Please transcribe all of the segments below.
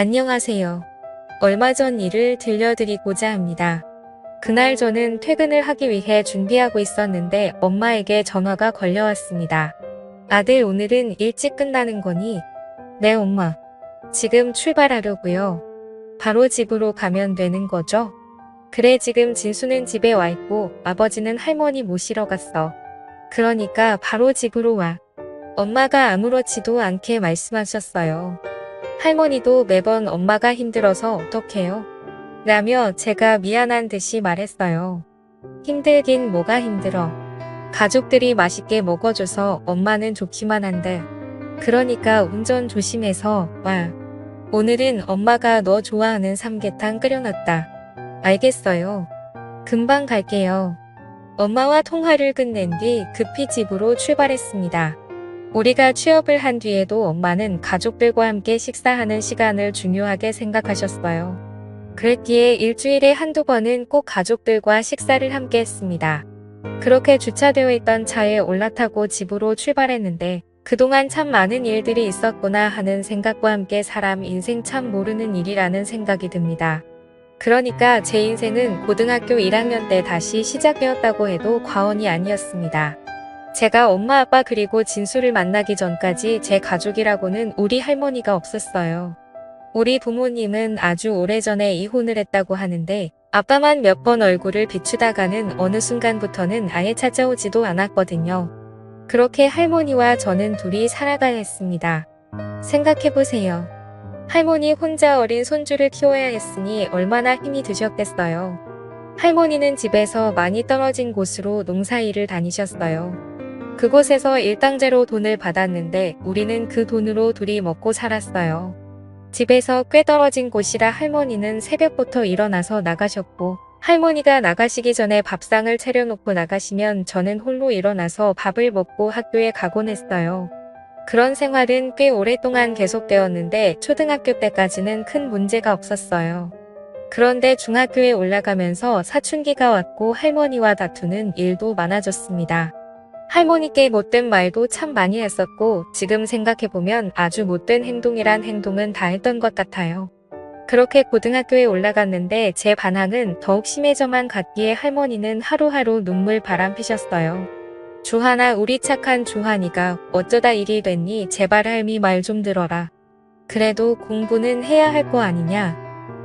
안녕하세요. 얼마 전 일을 들려드리고자 합니다. 그날 저는 퇴근을 하기 위해 준비하고 있었는데 엄마에게 전화가 걸려왔습니다. 아들 오늘은 일찍 끝나는 거니? 네 엄마. 지금 출발하려고요. 바로 집으로 가면 되는 거죠? 그래 지금 진수는 집에 와 있고 아버지는 할머니 모시러 갔어. 그러니까 바로 집으로 와. 엄마가 아무렇지도 않게 말씀하셨어요. 할머니도 매번 엄마가 힘들어서 어떡해요? 라며 제가 미안한 듯이 말했어요. 힘들긴 뭐가 힘들어. 가족들이 맛있게 먹어줘서 엄마는 좋기만 한데. 그러니까 운전 조심해서 와. 오늘은 엄마가 너 좋아하는 삼계탕 끓여놨다. 알겠어요. 금방 갈게요. 엄마와 통화를 끝낸 뒤 급히 집으로 출발했습니다. 우리가 취업을 한 뒤에도 엄마는 가족들과 함께 식사하는 시간을 중요하게 생각하셨어요. 그랬기에 일주일에 한두 번은 꼭 가족들과 식사를 함께 했습니다. 그렇게 주차되어 있던 차에 올라타고 집으로 출발했는데 그동안 참 많은 일들이 있었구나 하는 생각과 함께 사람 인생 참 모르는 일이라는 생각이 듭니다. 그러니까 제 인생은 고등학교 1학년 때 다시 시작되었다고 해도 과언이 아니었습니다. 제가 엄마 아빠 그리고 진수를 만나기 전까지 제 가족이라고는 우리 할머니가 없었어요. 우리 부모님은 아주 오래전에 이혼을 했다고 하는데 아빠만 몇 번 얼굴을 비추다가는 어느 순간부터는 아예 찾아오지도 않았거든요. 그렇게 할머니와 저는 둘이 살아가야 했습니다. 생각해보세요. 할머니 혼자 어린 손주를 키워야 했으니 얼마나 힘이 드셨겠어요. 할머니는 집에서 많이 떨어진 곳으로 농사일을 다니셨어요. 그곳에서 일당제로 돈을 받았는데 우리는 그 돈으로 둘이 먹고 살았어요. 집에서 꽤 떨어진 곳이라 할머니는 새벽부터 일어나서 나가셨고 할머니가 나가시기 전에 밥상을 차려놓고 나가시면 저는 홀로 일어나서 밥을 먹고 학교에 가곤 했어요. 그런 생활은 꽤 오랫동안 계속되었는데 초등학교 때까지는 큰 문제가 없었어요. 그런데 중학교에 올라가면서 사춘기가 왔고 할머니와 다투는 일도 많아졌습니다. 할머니께 못된 말도 참 많이 했었고 지금 생각해보면 아주 못된 행동이란 행동은 다 했던 것 같아요. 그렇게 고등학교에 올라갔는데 제 반항은 더욱 심해져만 갔기에 할머니는 하루하루 눈물 바람 피셨어요. 주하나 우리 착한 주한이가 어쩌다 일이 됐니 제발 할미 말 좀 들어라. 그래도 공부는 해야 할 거 아니냐.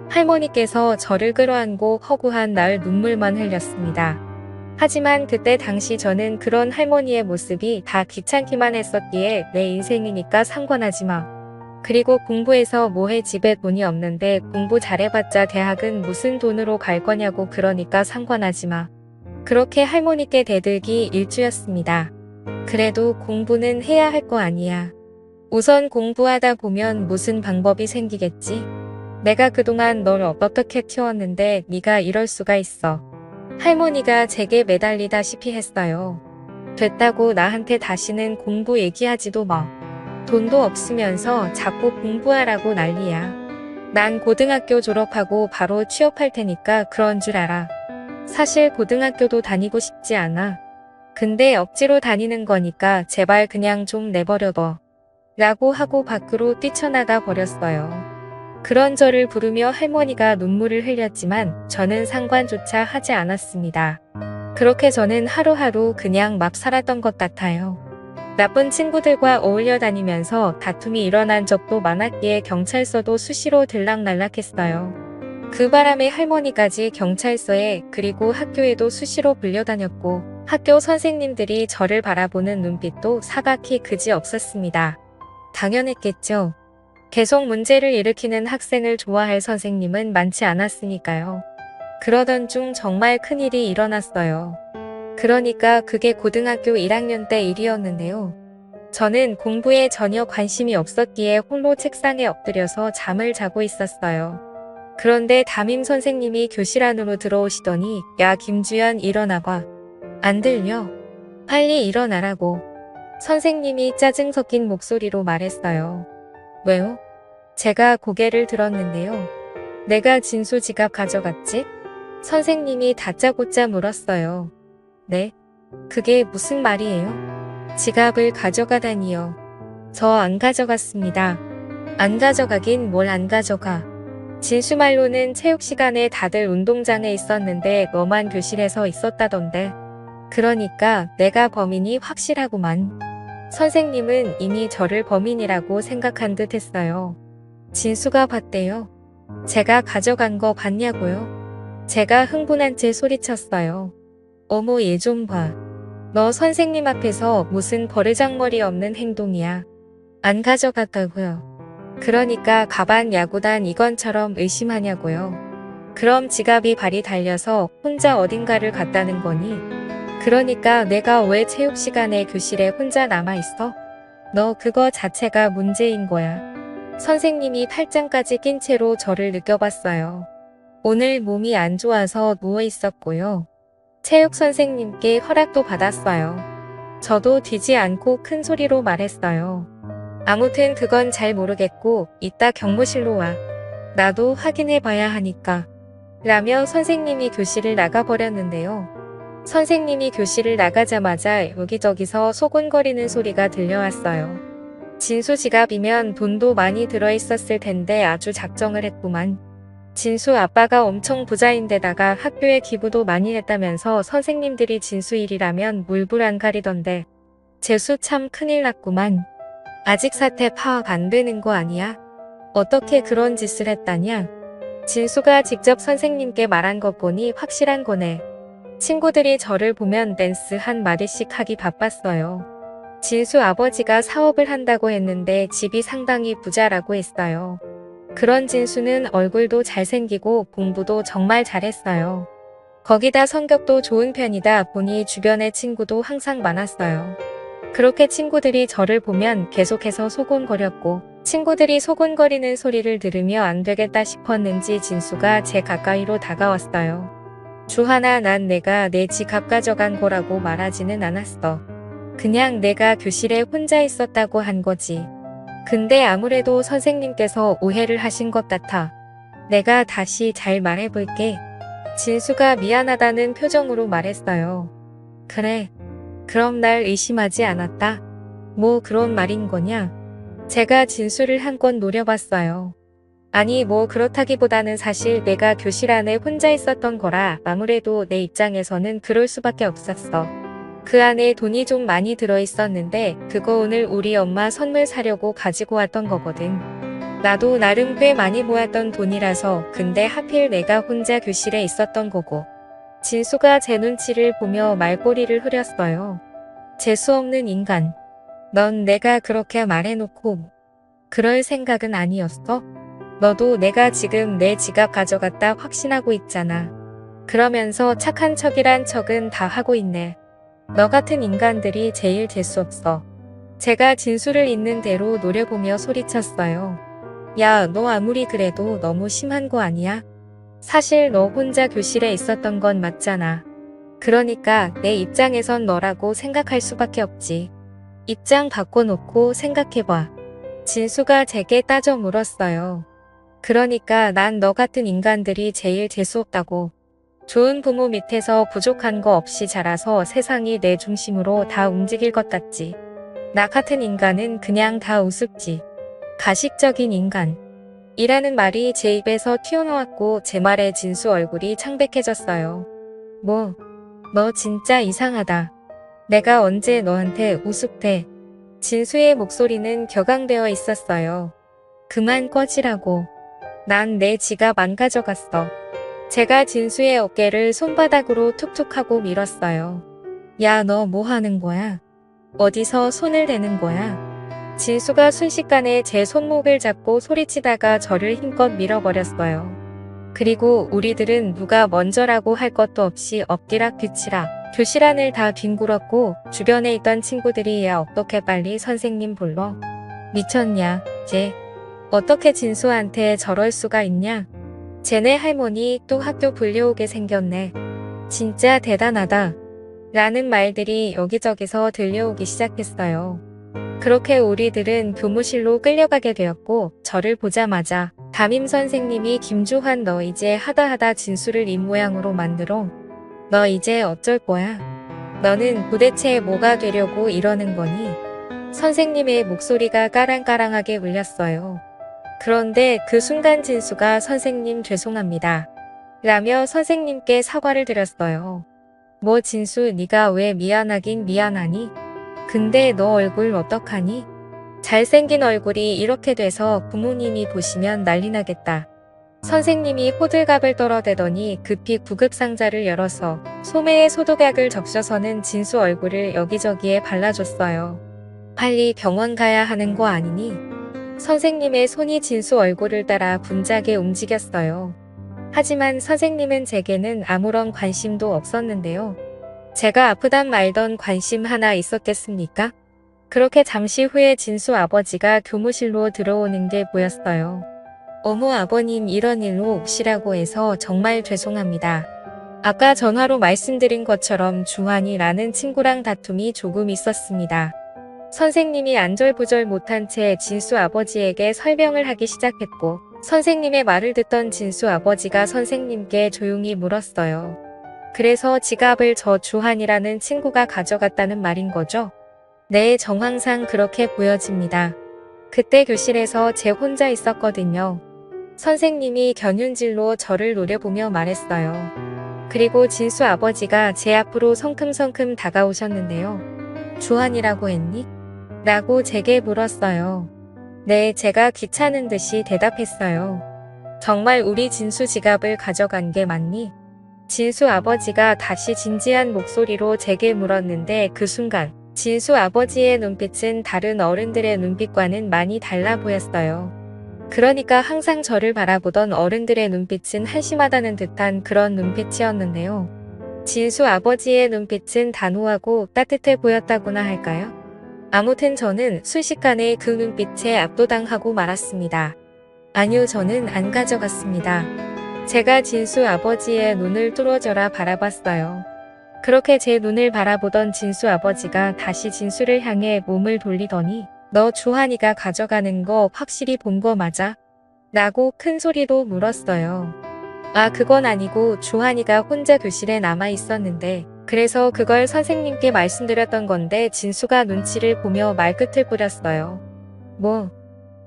할머니께서 저를 끌어안고 허구한 날 눈물만 흘렸습니다. 하지만 그때 당시 저는 그런 할머니의 모습이 다 귀찮기만 했었기에 내 인생이니까 상관하지 마. 그리고 공부해서 뭐해 집에 돈이 없는데 공부 잘해봤자 대학은 무슨 돈으로 갈 거냐고 그러니까 상관하지 마. 그렇게 할머니께 대들기 일주였습니다. 그래도 공부는 해야 할 거 아니야. 우선 공부하다 보면 무슨 방법이 생기겠지? 내가 그동안 널 어떻게 키웠는데 네가 이럴 수가 있어. 할머니가 제게 매달리다시피 했어요. 됐다고 나한테 다시는 공부 얘기하지도 마. 돈도 없으면서 자꾸 공부하라고 난리야. 난 고등학교 졸업하고 바로 취업할 테니까 그런 줄 알아. 사실 고등학교도 다니고 싶지 않아. 근데 억지로 다니는 거니까 제발 그냥 좀 내버려둬. 라고 하고 밖으로 뛰쳐나가 버렸어요. 그런 저를 부르며 할머니가 눈물을 흘렸지만 저는 상관조차 하지 않았습니다. 그렇게 저는 하루하루 그냥 막 살았던 것 같아요. 나쁜 친구들과 어울려 다니면서 다툼이 일어난 적도 많았기에 경찰서도 수시로 들락날락했어요. 그 바람에 할머니까지 경찰서에 그리고 학교에도 수시로 불려다녔고 학교 선생님들이 저를 바라보는 눈빛도 사각히 그지 없었습니다. 당연했겠죠. 계속 문제를 일으키는 학생을 좋아할 선생님은 많지 않았으니까요. 그러던 중 정말 큰일이 일어났어요. 그러니까 그게 고등학교 1학년 때 일이었는데요. 저는 공부에 전혀 관심이 없었기에 홀로 책상에 엎드려서 잠을 자고 있었어요. 그런데 담임 선생님이 교실 안으로 들어오시더니 야 김주연 일어나봐. 안 들려? 빨리 일어나라고. 선생님이 짜증 섞인 목소리로 말했어요. 왜요? 제가 고개를 들었는데요. 내가 진수 지갑 가져갔지? 선생님이 다짜고짜 물었어요. 네? 그게 무슨 말이에요? 지갑을 가져가다니요. 저 안 가져갔습니다. 안 가져가긴 뭘 안 가져가. 진수 말로는 체육 시간에 다들 운동장에 있었는데 너만 교실에서 있었다던데. 그러니까 내가 범인이 확실하구만. 선생님은 이미 저를 범인이라고 생각한 듯 했어요. 진수가 봤대요. 제가 가져간 거 봤냐고요? 제가 흥분한 채 소리쳤어요. 어머 얘 좀 봐. 너 선생님 앞에서 무슨 버르장머리 없는 행동이야. 안 가져갔다고요. 그러니까 가방 야구단 이건처럼 의심하냐고요. 그럼 지갑이 발이 달려서 혼자 어딘가를 갔다는 거니? 그러니까 내가 왜 체육 시간에 교실에 혼자 남아 있어? 너 그거 자체가 문제인 거야. 선생님이 팔짱까지 낀 채로 저를 느껴봤어요. 오늘 몸이 안 좋아서 누워 있었고요. 체육 선생님께 허락도 받았어요. 저도 뒤지 않고 큰 소리로 말했어요. 아무튼 그건 잘 모르겠고 이따 경무실로 와. 나도 확인해 봐야 하니까. 라며 선생님이 교실을 나가버렸는데요. 선생님이 교실을 나가자마자 여기저기서 소곤거리는 소리가 들려왔어요. 진수 지갑이면 돈도 많이 들어있었을 텐데 아주 작정을 했구만. 진수 아빠가 엄청 부자인데다가 학교에 기부도 많이 했다면서 선생님들이 진수 일이라면 물불 안 가리던데. 재수 참 큰일 났구만. 아직 사태 파악 안 되는 거 아니야? 어떻게 그런 짓을 했다냐? 진수가 직접 선생님께 말한 것 보니 확실한 거네. 친구들이 저를 보면 댄스 한 마디씩 하기 바빴어요. 진수 아버지가 사업을 한다고 했는데 집이 상당히 부자라고 했어요. 그런 진수는 얼굴도 잘생기고 공부도 정말 잘했어요. 거기다 성격도 좋은 편이다 보니 주변에 친구도 항상 많았어요. 그렇게 친구들이 저를 보면 계속해서 소곤거렸고 친구들이 소곤거리는 소리를 들으며 안 되겠다 싶었는지 진수가 제 가까이로 다가왔어요. 주하나 난 내가 내 지갑 가져간 거라고 말하지는 않았어. 그냥 내가 교실에 혼자 있었다고 한 거지. 근데 아무래도 선생님께서 오해를 하신 것 같아. 내가 다시 잘 말해볼게. 진수가 미안하다는 표정으로 말했어요. 그래. 그럼 날 의심하지 않았다. 뭐 그런 말인 거냐? 제가 진수를 한 건 노려봤어요. 아니 뭐 그렇다기보다는 사실 내가 교실 안에 혼자 있었던 거라 아무래도 내 입장에서는 그럴 수밖에 없었어. 그 안에 돈이 좀 많이 들어있었는데 그거 오늘 우리 엄마 선물 사려고 가지고 왔던 거거든. 나도 나름 꽤 많이 모았던 돈이라서 근데 하필 내가 혼자 교실에 있었던 거고. 진수가 제 눈치를 보며 말꼬리를 흐렸어요. 재수없는 인간. 넌 내가 그렇게 말해놓고 그럴 생각은 아니었어? 너도 내가 지금 내 지갑 가져갔다 확신하고 있잖아. 그러면서 착한 척이란 척은 다 하고 있네. 너 같은 인간들이 제일 재수없어. 제가 진수를 있는 대로 노려보며 소리쳤어요. 야, 너 아무리 그래도 너무 심한 거 아니야? 사실 너 혼자 교실에 있었던 건 맞잖아. 그러니까 내 입장에선 너라고 생각할 수밖에 없지. 입장 바꿔놓고 생각해봐. 진수가 제게 따져 물었어요. 그러니까 난 너 같은 인간들이 제일 재수없다고. 좋은 부모 밑에서 부족한 거 없이 자라서 세상이 내 중심으로 다 움직일 것 같지. 나 같은 인간은 그냥 다 우습지. 가식적인 인간. 이라는 말이 제 입에서 튀어나왔고 제 말에 진수 얼굴이 창백해졌어요. 뭐, 너 진짜 이상하다. 내가 언제 너한테 우습대. 진수의 목소리는 격앙되어 있었어요. 그만 꺼지라고. 난 내 지갑 안 가져갔어. 제가 진수의 어깨를 손바닥으로 툭툭하고 밀었어요. 야, 너 뭐 하는 거야? 어디서 손을 대는 거야? 진수가 순식간에 제 손목을 잡고 소리치다가 저를 힘껏 밀어버렸어요. 그리고 우리들은 누가 먼저라고 할 것도 없이 엎디락 뒤치락 교실 안을 다 뒹굴었고 주변에 있던 친구들이 야 어떻게 빨리 선생님 불러? 미쳤냐, 쟤. 어떻게 진수한테 저럴 수가 있냐? 쟤네 할머니 또 학교 불려오게 생겼네. 진짜 대단하다. 라는 말들이 여기저기서 들려오기 시작했어요. 그렇게 우리들은 교무실로 끌려가게 되었고 저를 보자마자 담임 선생님이 김주환 너 이제 하다 하다 진수를 이 모양으로 만들어. 너 이제 어쩔 거야? 너는 도대체 뭐가 되려고 이러는 거니? 선생님의 목소리가 까랑까랑하게 울렸어요. 그런데 그 순간 진수가 선생님 죄송합니다. 라며 선생님께 사과를 드렸어요. 뭐 진수 네가 왜 미안하긴 미안하니? 근데 너 얼굴 어떡하니? 잘생긴 얼굴이 이렇게 돼서 부모님이 보시면 난리 나겠다. 선생님이 호들갑을 떨어대더니 급히 구급상자를 열어서 소매에 소독약을 적셔서는 진수 얼굴을 여기저기에 발라줬어요. 빨리 병원 가야 하는 거 아니니? 선생님의 손이 진수 얼굴을 따라 분작에 움직였어요. 하지만 선생님은 제게는 아무런 관심도 없었는데요. 제가 아프단 말던 관심 하나 있었겠습니까? 그렇게 잠시 후에 진수 아버지가 교무실로 들어오는 게 보였어요. 어머 아버님 이런 일로 오시라고 해서 정말 죄송합니다. 아까 전화로 말씀드린 것처럼 주한이라는 친구랑 다툼이 조금 있었습니다. 선생님이 안절부절 못한 채 진수 아버지에게 설명을 하기 시작했고 선생님의 말을 듣던 진수 아버지가 선생님께 조용히 물었어요. 그래서 지갑을 저 주한이라는 친구가 가져갔다는 말인 거죠? 네, 정황상 그렇게 보여집니다. 그때 교실에서 제 혼자 있었거든요. 선생님이 견윤질로 저를 노려보며 말했어요. 그리고 진수 아버지가 제 앞으로 성큼성큼 다가오셨는데요. 주한이라고 했니? 라고 제게 물었어요. 네, 제가 귀찮은 듯이 대답했어요. 정말 우리 진수 지갑을 가져간 게 맞니? 진수 아버지가 다시 진지한 목소리로 제게 물었는데 그 순간 진수 아버지의 눈빛은 다른 어른들의 눈빛과는 많이 달라 보였어요. 그러니까 항상 저를 바라보던 어른들의 눈빛은 한심하다는 듯한 그런 눈빛이었는데요. 진수 아버지의 눈빛은 단호하고 따뜻해 보였다고나 할까요? 아무튼 저는 순식간에 그 눈빛에 압도당하고 말았습니다. 아니요, 저는 안 가져갔습니다. 제가 진수 아버지의 눈을 뚫어져라 바라봤어요. 그렇게 제 눈을 바라보던 진수 아버지가 다시 진수를 향해 몸을 돌리더니 너 주한이가 가져가는 거 확실히 본 거 맞아? 라고 큰 소리로 물었어요. 아, 그건 아니고 주한이가 혼자 교실에 남아 있었는데 그래서 그걸 선생님께 말씀드렸던 건데 진수가 눈치를 보며 말끝을 뿌렸어요. 뭐,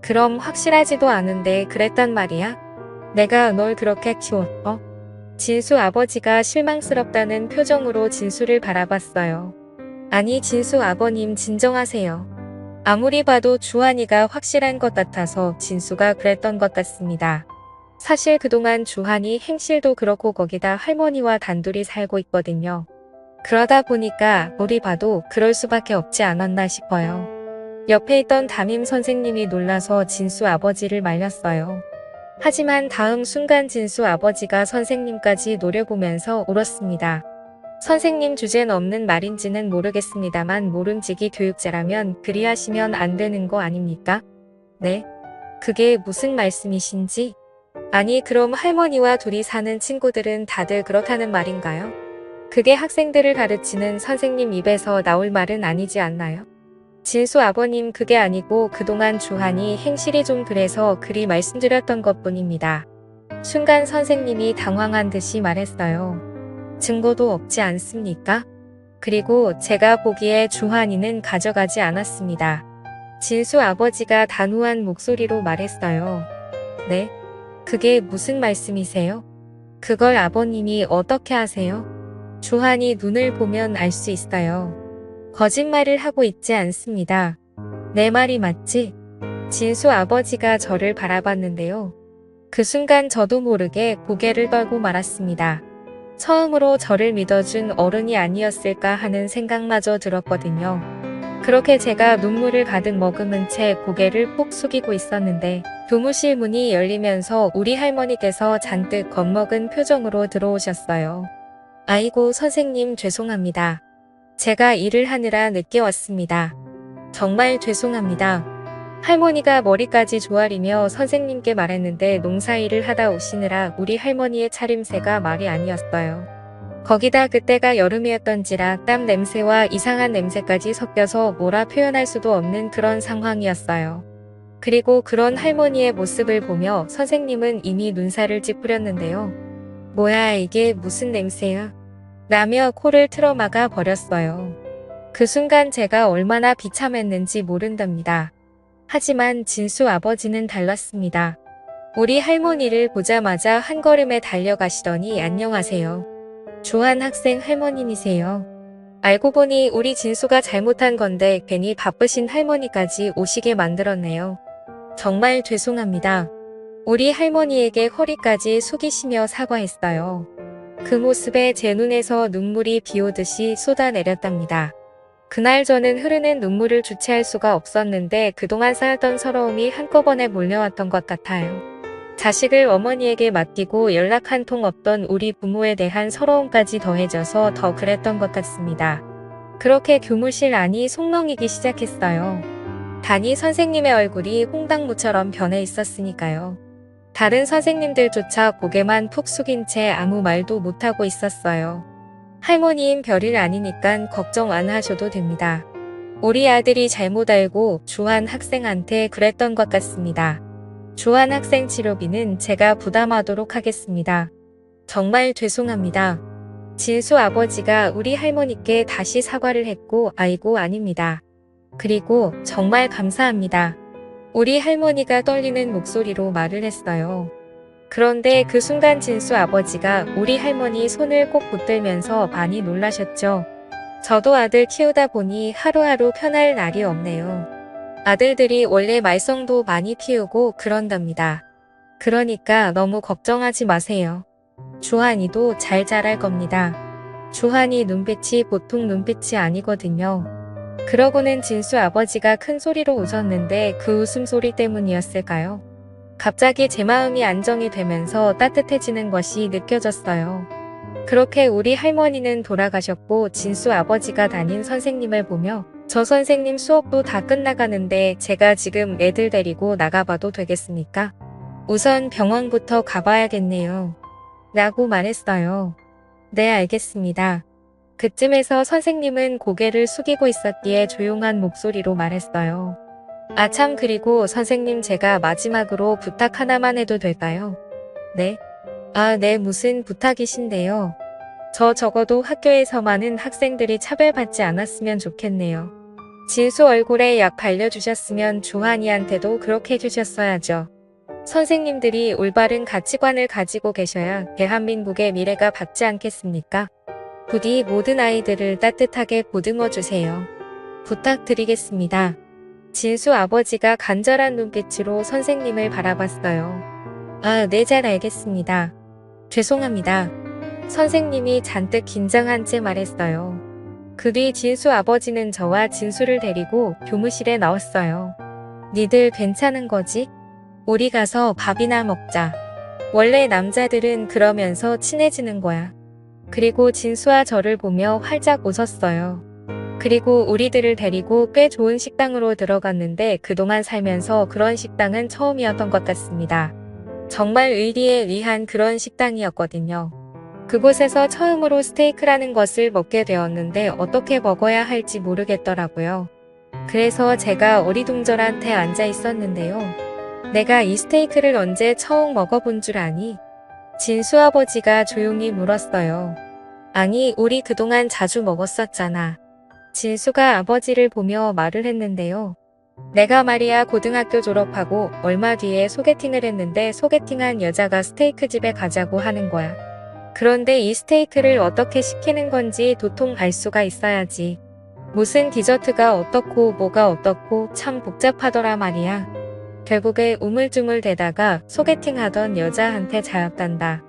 그럼 확실하지도 않은데 그랬단 말이야? 내가 널 그렇게 키웠어? 진수 아버지가 실망스럽다는 표정으로 진수를 바라봤어요. 아니, 진수 아버님 진정하세요. 아무리 봐도 주한이가 확실한 것 같아서 진수가 그랬던 것 같습니다. 사실 그동안 주한이 행실도 그렇고 거기다 할머니와 단둘이 살고 있거든요. 그러다 보니까 우리 봐도 그럴 수밖에 없지 않았나 싶어요. 옆에 있던 담임 선생님이 놀라서 진수 아버지를 말렸어요. 하지만 다음 순간 진수 아버지가 선생님까지 노려보면서 울었습니다. 선생님 주제는 없는 말인지는 모르겠습니다만 모름지기 교육자라면 그리하시면 안 되는 거 아닙니까? 네? 그게 무슨 말씀이신지? 아니 그럼 할머니와 둘이 사는 친구들은 다들 그렇다는 말인가요? 그게 학생들을 가르치는 선생님 입에서 나올 말은 아니지 않나요? 진수 아버님 그게 아니고 그동안 주한이 행실이 좀 그래서 그리 말씀드렸던 것 뿐입니다. 순간 선생님이 당황한 듯이 말했어요. 증거도 없지 않습니까? 그리고 제가 보기에 주한이는 가져가지 않았습니다. 진수 아버지가 단호한 목소리로 말했어요. 네? 그게 무슨 말씀이세요? 그걸 아버님이 어떻게 아세요? 주한이 눈을 보면 알 수 있어요. 거짓말을 하고 있지 않습니다. 내 말이 맞지? 진수 아버지가 저를 바라봤는데요. 그 순간 저도 모르게 고개를 떨고 말았습니다. 처음으로 저를 믿어준 어른이 아니었을까 하는 생각마저 들었거든요. 그렇게 제가 눈물을 가득 머금은 채 고개를 푹 숙이고 있었는데 교무실 문이 열리면서 우리 할머니께서 잔뜩 겁먹은 표정으로 들어오셨어요. 아이고 선생님 죄송합니다. 제가 일을 하느라 늦게 왔습니다. 정말 죄송합니다. 할머니가 머리까지 조아리며 선생님께 말했는데 농사일을 하다 오시느라 우리 할머니의 차림새가 말이 아니었어요. 거기다 그때가 여름이었던지라 땀 냄새와 이상한 냄새까지 섞여서 뭐라 표현할 수도 없는 그런 상황이었어요. 그리고 그런 할머니의 모습을 보며 선생님은 이미 눈살을 찌푸렸는데요. 뭐야 이게 무슨 냄새야? 라며 코를 틀어막아 버렸어요. 그 순간 제가 얼마나 비참했는지 모른답니다. 하지만 진수 아버지는 달랐습니다. 우리 할머니를 보자마자 한 걸음에 달려가시더니 안녕하세요. 조한 학생 할머님이세요. 알고 보니 우리 진수가 잘못한 건데 괜히 바쁘신 할머니까지 오시게 만들었네요. 정말 죄송합니다. 우리 할머니에게 허리까지 숙이시며 사과했어요. 그 모습에 제 눈에서 눈물이 비 오듯이 쏟아내렸답니다. 그날 저는 흐르는 눈물을 주체할 수가 없었는데 그동안 쌓였던 서러움이 한꺼번에 몰려왔던 것 같아요. 자식을 어머니에게 맡기고 연락 한 통 없던 우리 부모에 대한 서러움까지 더해져서 더 그랬던 것 같습니다. 그렇게 교무실 안이 송렁이기 시작했어요. 단이 선생님의 얼굴이 홍당무처럼 변해 있었으니까요. 다른 선생님들조차 고개만 푹 숙인 채 아무 말도 못하고 있었어요. 할머니인 별일 아니니깐 걱정 안 하셔도 됩니다. 우리 아들이 잘못 알고 주한 학생한테 그랬던 것 같습니다. 주한 학생 치료비는 제가 부담하도록 하겠습니다. 정말 죄송합니다. 진수 아버지가 우리 할머니께 다시 사과를 했고 아이고 아닙니다. 그리고 정말 감사합니다. 우리 할머니가 떨리는 목소리로 말을 했어요. 그런데 그 순간 진수 아버지가 우리 할머니 손을 꼭 붙들면서 많이 놀라셨죠. 저도 아들 키우다 보니 하루하루 편할 날이 없네요. 아들들이 원래 말썽도 많이 피우고 그런답니다. 그러니까 너무 걱정하지 마세요. 주한이도 잘 자랄 겁니다. 주한이 눈빛이 보통 눈빛이 아니거든요. 그러고는 진수 아버지가 큰 소리로 웃었는데 그 웃음소리 때문이었을까요? 갑자기 제 마음이 안정이 되면서 따뜻해지는 것이 느껴졌어요. 그렇게 우리 할머니는 돌아가셨고 진수 아버지가 다닌 선생님을 보며 저 선생님 수업도 다 끝나가는데 제가 지금 애들 데리고 나가봐도 되겠습니까? 우선 병원부터 가봐야겠네요. 라고 말했어요. 네, 알겠습니다. 그쯤에서 선생님은 고개를 숙이고 있었기에 조용한 목소리로 말했어요. 아, 참, 그리고 선생님 제가 마지막으로 부탁 하나만 해도 될까요? 네? 아, 네, 무슨 부탁이신데요? 저 적어도 학교에서 많은 학생들이 차별받지 않았으면 좋겠네요. 진수 얼굴에 약 발려주셨으면 조한이한테도 그렇게 해주셨어야죠. 선생님들이 올바른 가치관을 가지고 계셔야 대한민국의 미래가 밝지 않겠습니까? 부디 모든 아이들을 따뜻하게 보듬어 주세요. 부탁드리겠습니다. 진수 아버지가 간절한 눈빛으로 선생님을 바라봤어요. 아, 네, 잘 알겠습니다. 죄송합니다. 선생님이 잔뜩 긴장한 채 말했어요. 그 뒤 진수 아버지는 저와 진수를 데리고 교무실에 나왔어요. 니들 괜찮은 거지? 우리 가서 밥이나 먹자. 원래 남자들은 그러면서 친해지는 거야. 그리고 진수와 저를 보며 활짝 웃었어요. 그리고 우리들을 데리고 꽤 좋은 식당으로 들어갔는데 그동안 살면서 그런 식당은 처음이었던 것 같습니다. 정말 의리에 의한 그런 식당이었거든요. 그곳에서 처음으로 스테이크라는 것을 먹게 되었는데 어떻게 먹어야 할지 모르겠더라고요. 그래서 제가 어리둥절한테 앉아 있었는데요. 내가 이 스테이크를 언제 처음 먹어본 줄 아니? 진수 아버지가 조용히 물었어요. 아니, 우리 그동안 자주 먹었었잖아. 진수가 아버지를 보며 말을 했는데요. 내가 말이야 고등학교 졸업하고 얼마 뒤에 소개팅을 했는데 소개팅한 여자가 스테이크 집에 가자고 하는 거야. 그런데 이 스테이크를 어떻게 시키는 건지 도통 알 수가 있어야지. 무슨 디저트가 어떻고 뭐가 어떻고 참 복잡하더라 말이야. 결국에 우물쭈물 대다가 소개팅 하던 여자한테 잡았단다.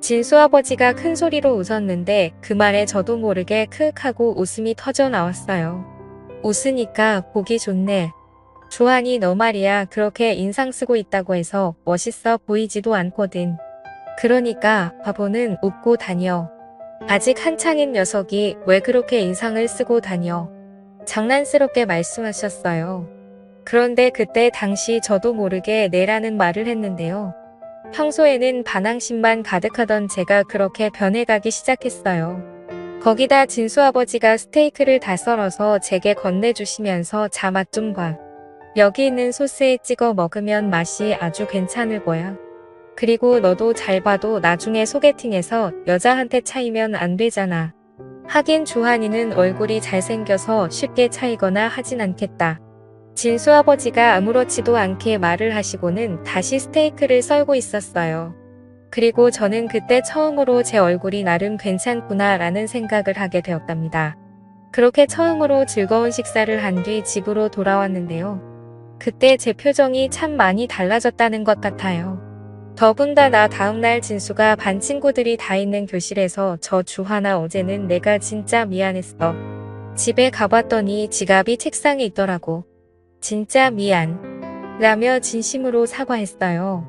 진수 아버지가 큰 소리로 웃었는데 그 말에 저도 모르게 크윽 하고 웃음이 터져 나왔어요. 웃으니까 보기 좋네. 조한이 너 말이야 그렇게 인상 쓰고 있다고 해서 멋있어 보이지도 않거든. 그러니까 바보는 웃고 다녀. 아직 한창인 녀석이 왜 그렇게 인상을 쓰고 다녀. 장난스럽게 말씀하셨어요. 그런데 그때 당시 저도 모르게 내라는 말을 했는데요. 평소에는 반항심만 가득하던 제가 그렇게 변해가기 시작했어요. 거기다 진수 아버지가 스테이크를 다 썰어서 제게 건네주시면서 자맛 좀 봐. 여기 있는 소스에 찍어 먹으면 맛이 아주 괜찮을 거야. 그리고 너도 잘 봐도 나중에 소개팅에서 여자한테 차이면 안 되잖아. 하긴 주한이는 얼굴이 잘생겨서 쉽게 차이거나 하진 않겠다. 진수 아버지가 아무렇지도 않게 말을 하시고는 다시 스테이크를 썰고 있었어요. 그리고 저는 그때 처음으로 제 얼굴이 나름 괜찮구나 라는 생각을 하게 되었답니다. 그렇게 처음으로 즐거운 식사를 한 뒤 집으로 돌아왔는데요. 그때 제 표정이 참 많이 달라졌다는 것 같아요. 더군다나 다음날 진수가 반 친구들이 다 있는 교실에서 저 주하나 어제는 내가 진짜 미안했어. 집에 가봤더니 지갑이 책상에 있더라고. 진짜 미안. 라며 진심으로 사과했어요.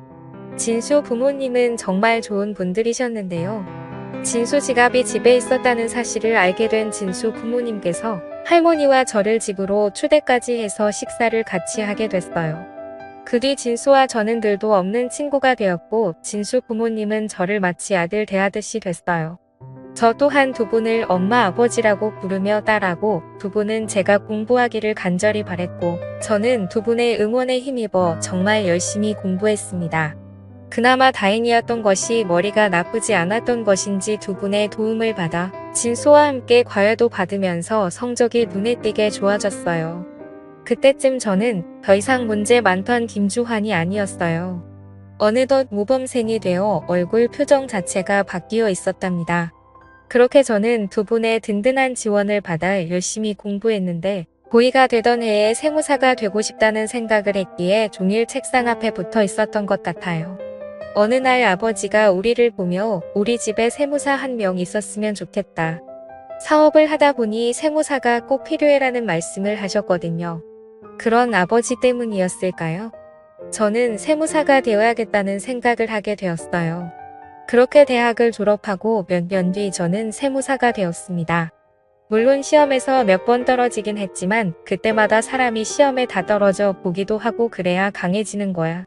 진수 부모님은 정말 좋은 분들이셨는데요. 진수 지갑이 집에 있었다는 사실을 알게 된 진수 부모님께서 할머니와 저를 집으로 초대까지 해서 식사를 같이 하게 됐어요. 그 뒤 진수와 저는 들도 없는 친구가 되었고 진수 부모님은 저를 마치 아들 대하듯이 됐어요. 저 또한 두 분을 엄마 아버지라고 부르며 딸하고 두 분은 제가 공부하기를 간절히 바랬고 저는 두 분의 응원에 힘입어 정말 열심히 공부했습니다. 그나마 다행이었던 것이 머리가 나쁘지 않았던 것인지 두 분의 도움을 받아 진수와 함께 과외도 받으면서 성적이 눈에 띄게 좋아졌어요. 그때쯤 저는 더 이상 문제 많던 김주환이 아니었어요. 어느덧 모범생이 되어 얼굴 표정 자체가 바뀌어 있었답니다. 그렇게 저는 두 분의 든든한 지원을 받아 열심히 공부했는데 고2가 되던 해에 세무사가 되고 싶다는 생각을 했기에 종일 책상 앞에 붙어 있었던 것 같아요. 어느 날 아버지가 우리를 보며 우리 집에 세무사 한 명 있었으면 좋겠다. 사업을 하다 보니 세무사가 꼭 필요해라는 말씀을 하셨거든요. 그런 아버지 때문이었을까요? 저는 세무사가 되어야겠다는 생각을 하게 되었어요. 그렇게 대학을 졸업하고 몇 년 뒤 저는 세무사가 되었습니다. 물론 시험에서 몇 번 떨어지긴 했지만 그때마다 사람이 시험에 다 떨어져 보기도 하고 그래야 강해지는 거야.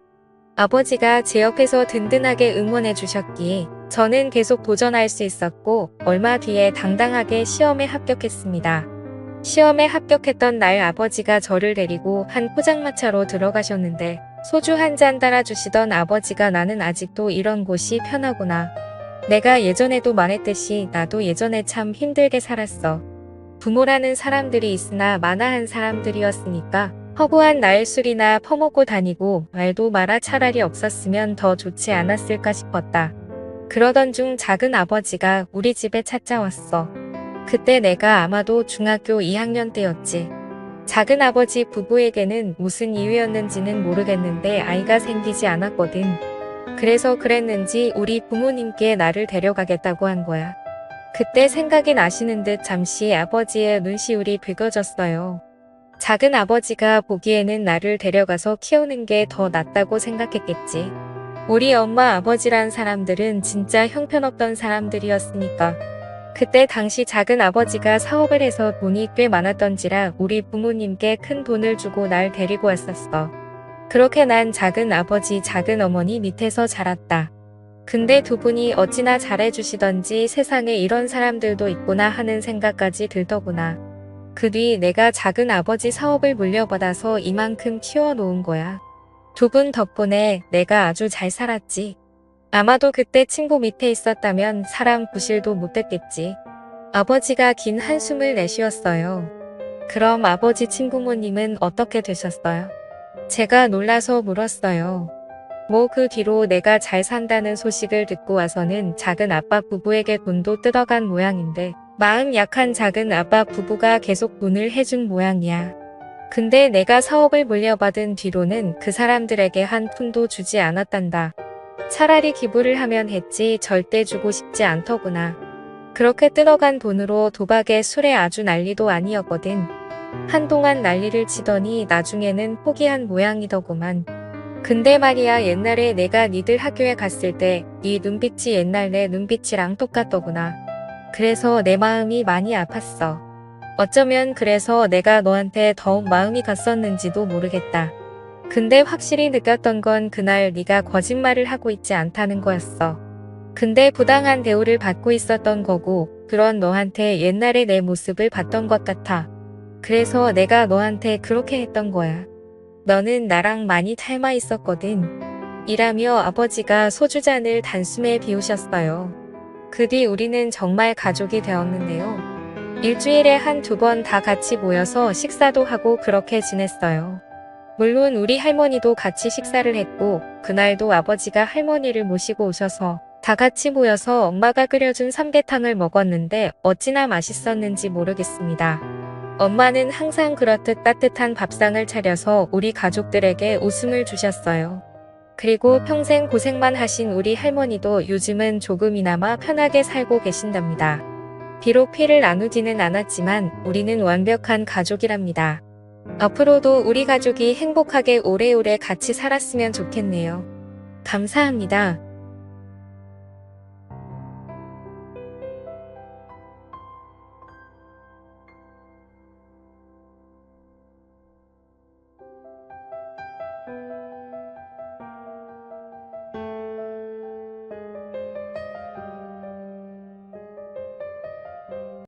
아버지가 제 옆에서 든든하게 응원해 주셨기에 저는 계속 도전할 수 있었고 얼마 뒤에 당당하게 시험에 합격했습니다. 시험에 합격했던 날 아버지가 저를 데리고 한 포장마차로 들어가셨는데 소주 한 잔 따라주시던 아버지가 나는 아직도 이런 곳이 편하구나. 내가 예전에도 말했듯이 나도 예전에 참 힘들게 살았어. 부모라는 사람들이 있으나 마나한 사람들이었으니까 허구한 나일술이나 퍼먹고 다니고 말도 마라 차라리 없었으면 더 좋지 않았을까 싶었다. 그러던 중 작은 아버지가 우리 집에 찾아왔어. 그때 내가 아마도 중학교 2학년 때였지. 작은 아버지 부부에게는 무슨 이유였는지는 모르겠는데 아이가 생기지 않았거든. 그래서 그랬는지 우리 부모님께 나를 데려가겠다고 한 거야. 그때 생각이 나시는 듯 잠시 아버지의 눈시울이 붉어졌어요. 작은 아버지가 보기에는 나를 데려가서 키우는 게 더 낫다고 생각했겠지. 우리 엄마 아버지란 사람들은 진짜 형편없던 사람들이었으니까. 그때 당시 작은 아버지가 사업을 해서 돈이 꽤 많았던지라 우리 부모님께 큰 돈을 주고 날 데리고 왔었어. 그렇게 난 작은 아버지 작은 어머니 밑에서 자랐다. 근데 두 분이 어찌나 잘해주시던지 세상에 이런 사람들도 있구나 하는 생각까지 들더구나. 그 뒤 내가 작은 아버지 사업을 물려받아서 이만큼 키워놓은 거야. 두 분 덕분에 내가 아주 잘 살았지. 아마도 그때 친구 밑에 있었다면 사람 구실도 못됐겠지. 아버지가 긴 한숨을 내쉬었어요. 그럼 아버지 친구모님은 어떻게 되셨어요? 제가 놀라서 물었어요. 뭐 그 뒤로 내가 잘 산다는 소식을 듣고 와서는 작은 아빠 부부에게 돈도 뜯어간 모양인데 마음 약한 작은 아빠 부부가 계속 돈을 해준 모양이야. 근데 내가 사업을 물려받은 뒤로는 그 사람들에게 한 푼도 주지 않았단다. 차라리 기부를 하면 했지 절대 주고 싶지 않더구나. 그렇게 뜯어간 돈으로 도박에 술에 아주 난리도 아니었거든. 한동안 난리를 치더니 나중에는 포기한 모양이더구만. 근데 말이야 옛날에 내가 니들 학교에 갔을 때 네 눈빛이 옛날 내 눈빛이랑 똑같더구나. 그래서 내 마음이 많이 아팠어. 어쩌면 그래서 내가 너한테 더욱 마음이 갔었는지도 모르겠다. 근데 확실히 느꼈던 건 그날 네가 거짓말을 하고 있지 않다는 거였어. 근데 부당한 대우를 받고 있었던 거고 그런 너한테 옛날의 내 모습을 봤던 것 같아. 그래서 내가 너한테 그렇게 했던 거야. 너는 나랑 많이 닮아 있었거든. 이라며 아버지가 소주잔을 단숨에 비우셨어요. 그 뒤 우리는 정말 가족이 되었는데요. 일주일에 한 두 번 다 같이 모여서 식사도 하고 그렇게 지냈어요. 물론 우리 할머니도 같이 식사를 했고, 그날도 아버지가 할머니를 모시고 오셔서 다 같이 모여서 엄마가 끓여준 삼계탕을 먹었는데 어찌나 맛있었는지 모르겠습니다. 엄마는 항상 그렇듯 따뜻한 밥상을 차려서 우리 가족들에게 웃음을 주셨어요. 그리고 평생 고생만 하신 우리 할머니도 요즘은 조금이나마 편하게 살고 계신답니다. 비록 피를 나누지는 않았지만 우리는 완벽한 가족이랍니다. 앞으로도 우리 가족이 행복하게 오래오래 같이 살았으면 좋겠네요. 감사합니다.